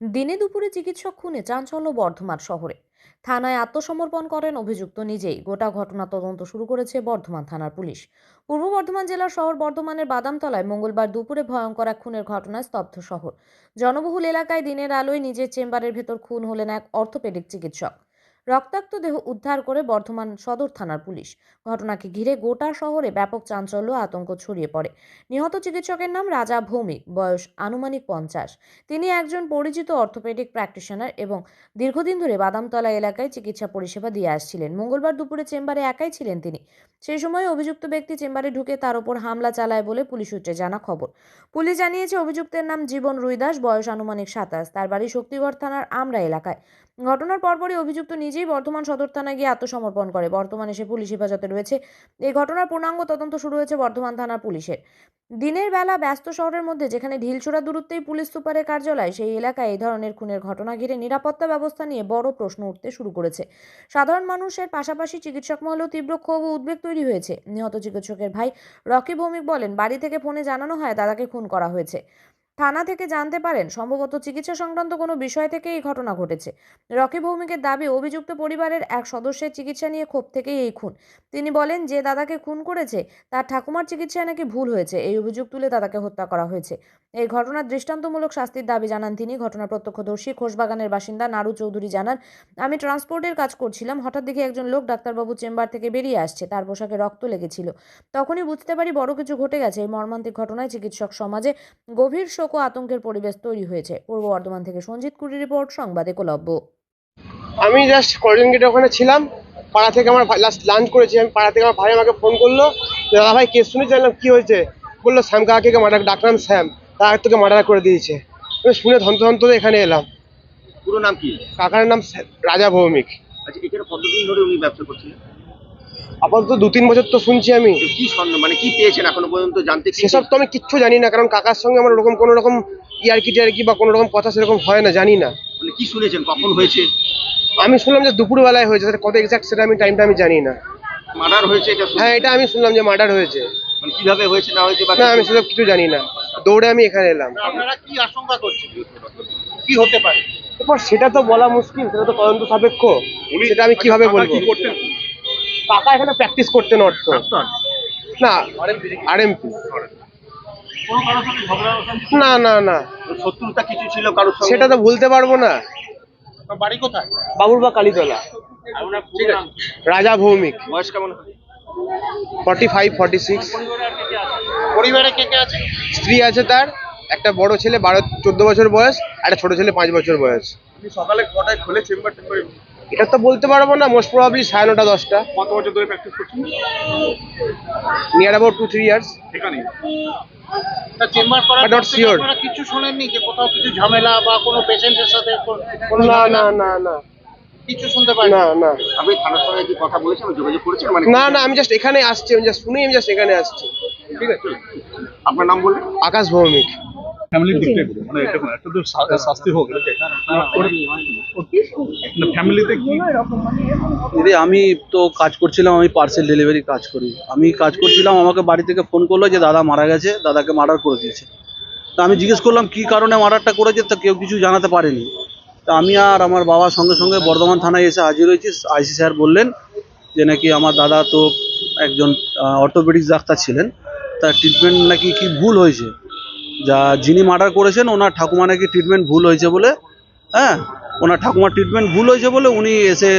দিনে দুপুরে চিকিৎসক খুনে চাঞ্চল্য বর্ধমান শহরে। থানায় আত্মসমর্পণ করেন অভিযুক্ত নিজেই। গোটা ঘটনা তদন্ত শুরু করেছে বর্ধমান থানার পুলিশ। পূর্ব বর্ধমান জেলার শহর বর্ধমানের বাদামতলায় মঙ্গলবার দুপুরে ভয়ঙ্কর এক খুনের ঘটনায় স্তব্ধ শহর। জনবহুল এলাকায় দিনের আলোয় নিজের চেম্বারের ভেতর খুন হলেন এক অর্থোপেডিক চিকিৎসক। রক্তাক্ত দেহ উদ্ধার করে বর্ধমান সদর থানার পুলিশ। ঘটনাকে ঘিরে গোটা শহরে ব্যাপক চাঞ্চল্য আতঙ্ক ছড়িয়ে পড়ে। নিহত চিকিৎসকের নাম রাজা ভৌমিক, বয়স আনুমানিক পঞ্চাশ। তিনি একজন পরিচিত অর্থোপেডিক প্র্যাকটিশনার এবং দীর্ঘদিন ধরে বাদামতলা এলাকায় চিকিৎসা পরিষেবা দিয়ে আসছিলেন। মঙ্গলবার দুপুরে চেম্বারে একাই ছিলেন তিনি। সেই সময় অভিযুক্ত ব্যক্তি চেম্বারে ঢুকে তার ওপর হামলা চালায় বলে পুলিশ সূত্রে জানা খবর। পুলিশ জানিয়েছে, অভিযুক্তের নাম জীবন রুইদাস, বয়স আনুমানিক সাতাশ। তার বাড়ি শক্তিগড় থানার আমরা এলাকায়। ঘটনার পরপরই অভিযুক্ত নিজেই বর্ধমান সদর থানায় গিয়ে আত্মসমর্পণ করে। বর্তমানে সে পুলিশ হেফাজতে রয়েছে। এই ঘটনার পূর্ণাঙ্গ তদন্ত শুরু হয়েছে বর্ধমান থানার পুলিশের। দিনের বেলা ব্যস্ত শহরের মধ্যে যেখানে ঢিলছোড়া দূরত্বেই পুলিশ সুপারের কার্যালয়, সেই এলাকায় এই ধরনের খুনের ঘটনা ঘিরে নিরাপত্তা ব্যবস্থা নিয়ে বড় প্রশ্ন উঠতে শুরু করেছে। সাধারণ মানুষের পাশাপাশি চিকিৎসক মহলেও তীব্র ক্ষোভ ও উদ্বেগ তৈরি হয়েছে। নিহত চিকিৎসকের ভাই রকি ভৌমিক বলেন, বাড়ি থেকে ফোনে জানানো হয়, দাদাকে খুন করা হয়েছে। থানা থেকে জানতে পারেন, সম্ভবত চিকিৎসা সংক্রান্ত কোনো বিষয় থেকে এই ঘটনা ঘটেছে। রকি ভৌমিকের দাবি, অভিযুক্ত পরিবারের এক সদস্যের চিকিৎসা নিয়ে ক্ষোভ থেকেই এই খুন। তিনি বলেন, যে দাদাকে খুন করেছে, তার ঠাকুমার চিকিৎসায় নাকি ভুল হয়েছে, এই অভিযোগ তুলে দাদাকে হত্যা করা হয়েছে। এই ঘটনার দৃষ্টান্তমূলক শাস্তির দাবি জানান তিনি। ঘটনা প্রত্যক্ষদর্শী খোশবাগানের বাসিন্দা নারু চৌধুরী জানান, আমি ট্রান্সপোর্টের কাজ করছিলাম, হঠাৎ দেখি একজন লোক ডাক্তারবাবু চেম্বার থেকে বেরিয়ে আসছে, তার পোশাকে রক্ত লেগেছিল। তখনই বুঝতে পারি বড় কিছু ঘটে গেছে। এই মর্মান্তিক ঘটনায় চিকিৎসক সমাজে গভীর শোক ও আতঙ্কের পরিবেশ তৈরি হয়েছে। পূর্ব বর্ধমান থেকে সঞ্জিত কুড়ি রিপোর্ট সংবাদ একলব্য আমি জাস্ট কলিং গেটে ওখানে ছিলাম। পাড়া থেকে আমার লাস্ট লাঞ্চ করেছি। আমি পাড়া থেকে আমার ভাই আমাকে ফোন করল দাদা ভাই কেস শুনে জানলাম কি হয়েছে? বলল শ্যাম কাকাকে মার্ডার ডাকলাম শ্যাম তার তোকে মার্ডার করে দিয়েছে। আমি শুনে ধন্ত ধন্ত এখানে এলাম। পুরো নাম কি? কাকার নাম রাজা ভৌমিক। আচ্ছা এখানে কতদিন ধরে উনি ব্যবসা করছিলেন? আপাতত দু তিন বছর তো শুনছি আমি। কি সন্দেহ মানে কি পেয়েছেন এখনও পর্যন্ত জানতে সেসব তো আমি কিচ্ছু জানি না কারণ কাকার সঙ্গে আমার ওরকম কোনো রকম ইয়ারকি টিয়ারকি বা কোনো রকম কথা সেরকম হয় না জানি না। মানে কি শুনেছেন? কখন হয়েছে? আমি শুনলাম যে দুপুরবেলায় হয়েছে সেটা কত এক্সাক্ট সেটা আমি টাইমটা আমি জানি না। মার্ডার হয়েছে এটা হ্যাঁ এটা আমি শুনলাম যে মার্ডার হয়েছে। মানে কীভাবে হয়েছে না হয়েছে না আমি সেসব কিছু জানি না। দৌড়ে আমি এখানে এলাম। আপনারা কি আশঙ্কা করছেন? কি হতে পারে? এরপর সেটা তো বলা মুশকিল সেটা তো তদন্ত সাপেক্ষ। সেটা আমি কীভাবে বলব? কাকা এখানে প্র্যাকটিস করতেন অর্থ না। আরএমপি? না না না। শত্রুতা কিছু ছিল কারোর সেটা তো বলতে পারব না। বাড়ি কোথায়? বাবুরবা কালীতলা। রাজা ভৌমিক। বয়স কেমন ফর্টি ফাইভ ফর্টি সিক্স পরিবারে কে কে আছে? স্ত্রী আছে তার একটা বড় ছেলে বারো চোদ্দ বছর বয়স একটা ছোট ছেলে পাঁচ বছর বয়স। সকালে কটায় খুলে চেম্বার টেম্বার এটা তো বলতে পারব না মোস্ট প্রবাবলি সাড়ে নটা দশটা। কত বছর ধরে প্র্যাকটিস করছেন? Near about two three years এখানে চেম্বার করার পর কিছু শোনেননি যে কোথাও কিছু ঝামেলা বা কোনো পেশেন্টের সাথে কোনো না না না না। কিছু শুনতে পাই না না। থানার সঙ্গে কি কথা যোগাযোগ মানে না না আমি জাস্ট এখানে আসছি আমি জাস্ট শুনেই আমি জাস্ট এখানে আসছি। ঠিক আছে। আপনার নাম বললেন? আকাশ ভৌমিক। ফ্যামিলির মানে এটা কোনো একটা তো শাস্তি হোক ফ্যামিলিতে কি দিদি আমি তো কাজ করছিলাম আমি পার্সেল ডেলিভারি কাজ করি। আমি কাজ করছিলাম আমাকে বাড়ি থেকে ফোন করল যে দাদা মারা গেছে দাদাকে মার্ডার করে দিয়েছে। তা আমি জিজ্ঞেস করলাম কি কারণে মার্ডারটা করেছে? তা কেউ কিছু জানাতে পারেনি। তা আমি আর আমার বাবা সঙ্গে সঙ্গে বর্ধমান থানায় এসে হাজির হয়েছি। আইসি স্যার বললেন যে নাকি আমার দাদা তো একজন অর্থোপেডিক্স ডাক্তার ছিলেন। তার ট্রিটমেন্ট নাকি কি ভুল হয়েছে? যা যিনি মার্ডার করেছেন ওনার ঠাকুমা নাকি ট্রিটমেন্ট ভুল হয়েছে বলে হ্যাঁ? ওনার ঠাকুমার ট্রিটমেন্ট ভুল হয়েছে বলে উনি এসে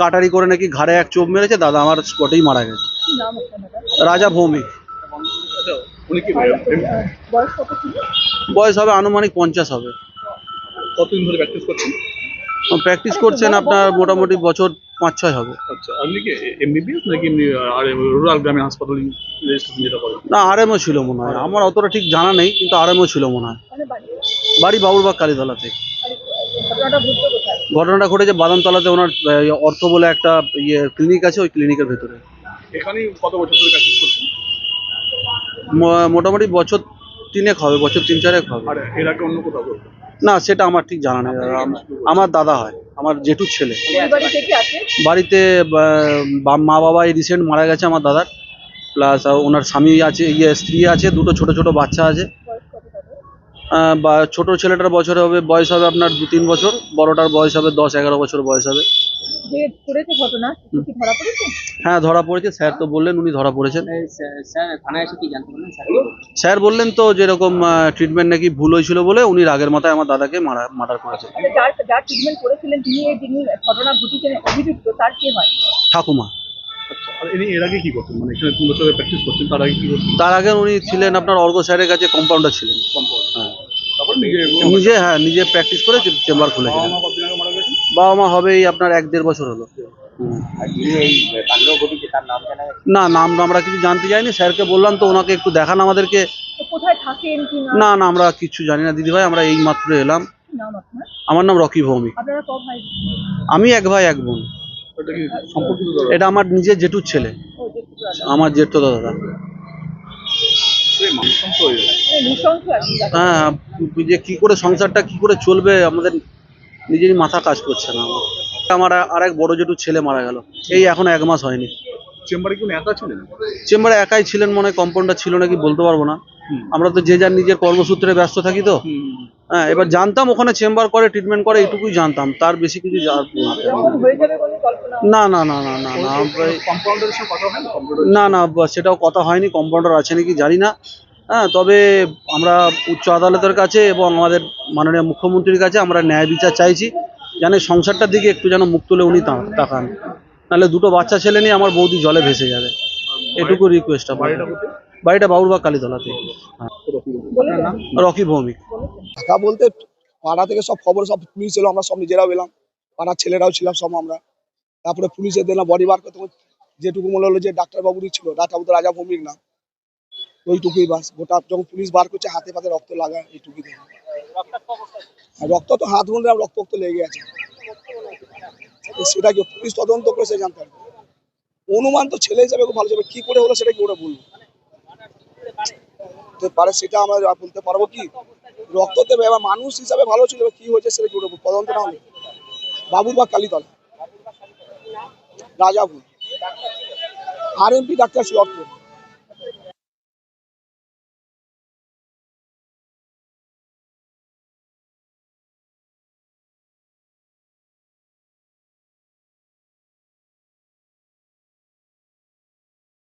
কাটারি করে নাকি ঘাড়ে এক চোপ মেরেছে দাদা আমার স্পটেই মারা গেছে। রাজা ভৌমিক উনি বয়স হবে আনুমানিক পঞ্চাশ হবে। কতদিন ধরে প্র্যাকটিস করছেন? প্র্যাকটিস করছেন আপনার মোটামুটি বছর পাঁচ ছয় হবে। আচ্ছা আপনি কি এমবিবিএস নাকি আর রুরাল গ্রামীণ হাসপাতাল না আরএমও ছিল মনে হয়। আমার অতটা ঠিক জানা নেই কিন্তু আরএমও ছিল মনে হয়। বাড়ি বাবুরবাগ কালীতলা থেকে ঘটনাটা ঘটেছে বাদামতলাতে ওনার অর্থ বলে একটা ইয়ে ক্লিনিক আছে ওই ক্লিনিকের ভেতরে। এখানেই কত বছর ধরে প্র্যাকটিস করছেন? মোটামুটি বছর তিনেক হবে বছর তিন চারেক হবে। আর এর আগে অন্য কোথাও না সেটা আমার ঠিক জানা নেই দাদা। আমার দাদা হয় আমার জেঠুর ছেলে। বাড়িতে মা বাবা এই রিসেন্ট মারা গেছে আমার দাদার। প্লাস ওনার স্বামী আছে ইয়ে স্ত্রী আছে দুটো ছোট ছোট বাচ্চা আছে। বা ছোট ছেলেটার বছর হবে বয়স হবে আপনার দু তিন বছর বড়টার বয়স হবে দশ এগারো বছর বয়স হবে। হ্যাঁ ধরা পড়েছে স্যার তো বললেন উনি ধরা পড়েছেন। স্যার থানায় এসে কি জানতে পারলেন স্যার? স্যার বললেন তো যেরকম ট্রিটমেন্ট নাকি ভুল হয়েছিল বলে উনি রাগের মাথায় আমার দাদাকে মারা মার্ডার করেছে আচ্ছা, যার যার ট্রিটমেন্ট করেছিলেন তিনি এই যিনি ঘটনা ঘটিয়েছেন অভিযুক্ত তার কে হয়? ঠাকুমা। এর আগে কি করতেন? মানে এখানে তিন বছর প্র্যাকটিস করছেন তার আগে কি তার আগে উনি ছিলেন আপনার অর্ঘ স্যারের কাছে কম্পাউন্ডার ছিলেন। হ্যাঁ। তারপর নিজে নিজে হ্যাঁ নিজে প্র্যাকটিস করে চেম্বার বাবা খুলেছিলেন বাবা মা হবে এই আপনার এক দেড় বছর হলো। না নাম আমরা কিছু জানতে চাইনি। স্যারকে বললাম তো ওনাকে একটু দেখান আমাদেরকে। তো কোথায় থাকেন কি না? না না আমরা কিছু জানি না দিদিভাই আমরা এই মাত্র এলাম। কি নাম আপনার? আমার নাম রকি ভৌমিক। আপনারা ক ভাই? আমি এক ভাই এক বোন। এটা আমার নিজের জেঠুর ছেলে। ও যে কিছু আছে। আমার জেঠু দাদা। হয়ে। মানে। হ্যাঁ যে কি করে সংসারটা কি করে চলবে আমাদের নিজেরই মাথা কাজ করছে না। আমার আরেক বড় জেঠু ছেলে মারা গেল। এই এখন এক মাস হয়নি। চেম্বারে কি একা ছিলেন? চেম্বারে একাই ছিলেন মনে হয় কম্পাউন্ডার ছিল নাকি বলতে পারব না। আমরা তো যে যার নিজের কর্মসূত্রে ব্যস্ত থাকি তো। হ্যাঁ এবার জানতাম ওখানে চেম্বার করে ট্রিটমেন্ট করে, এইটুকুই জানতাম। তার বেশি কিছু না না না না না না, আমরা না না সেটাও কথা হয়নি কম্পাউন্ডার আছে নাকি জানি না। হ্যাঁ তবে আমরা উচ্চ আদালতের কাছে এবং আমাদের মাননীয় মুখ্যমন্ত্রীর কাছে আমরা ন্যায় বিচার চাইছি, যেন সংসারটার দিকে একটু যেন মুখ তুলে উনি তাকান। নাহলে দুটো বাচ্চা ছেলে নিয়ে আমার বৌদি জলে ভেসে যাবে। এটুকু রিকোয়েস্ট আপনার বাড়িটা বাবুরবাগ কালীতলাতে। রকি ভৌমিক। ঢাকা বলতে পাড়া থেকে সব খবর সব পুলিশ এলো আমরা সব নিজেরাও এলাম পাড়ার ছেলেরাও ছিলাম সব আমরা। তারপরে পুলিশে দিলাম বডি বার করতে যেটুকু মনে হলো যে ডাক্তারবাবুরই ছিল ডাক্তারবাবু তো রাজা ভৌমিক নাম ওইটুকুই বাস গোটা যখন পুলিশ বার করছে হাতে পাতে রক্ত লাগা এইটুকুই রক্ত তো হাত বললাম রক্ত রক্ত লেগে আছে সেটা কি পুলিশ তদন্ত করে সে জানতে পারবে? অনুমান তো ছেলে হিসাবে খুব ভালো যাবে কি করে হলো সেটা কি ওরা বলব তো পারে সেটা আমরা বলতে পারব কি? রক্ত দেবে এবার মানুষ হিসাবে ভালো ছিল কি হয়েছে সেটা বলব? তদন্ত না হলে বাবুর বা কালীতলা? রাজাপুর আর এমপি ডাক্তার শ্রী অর্থ।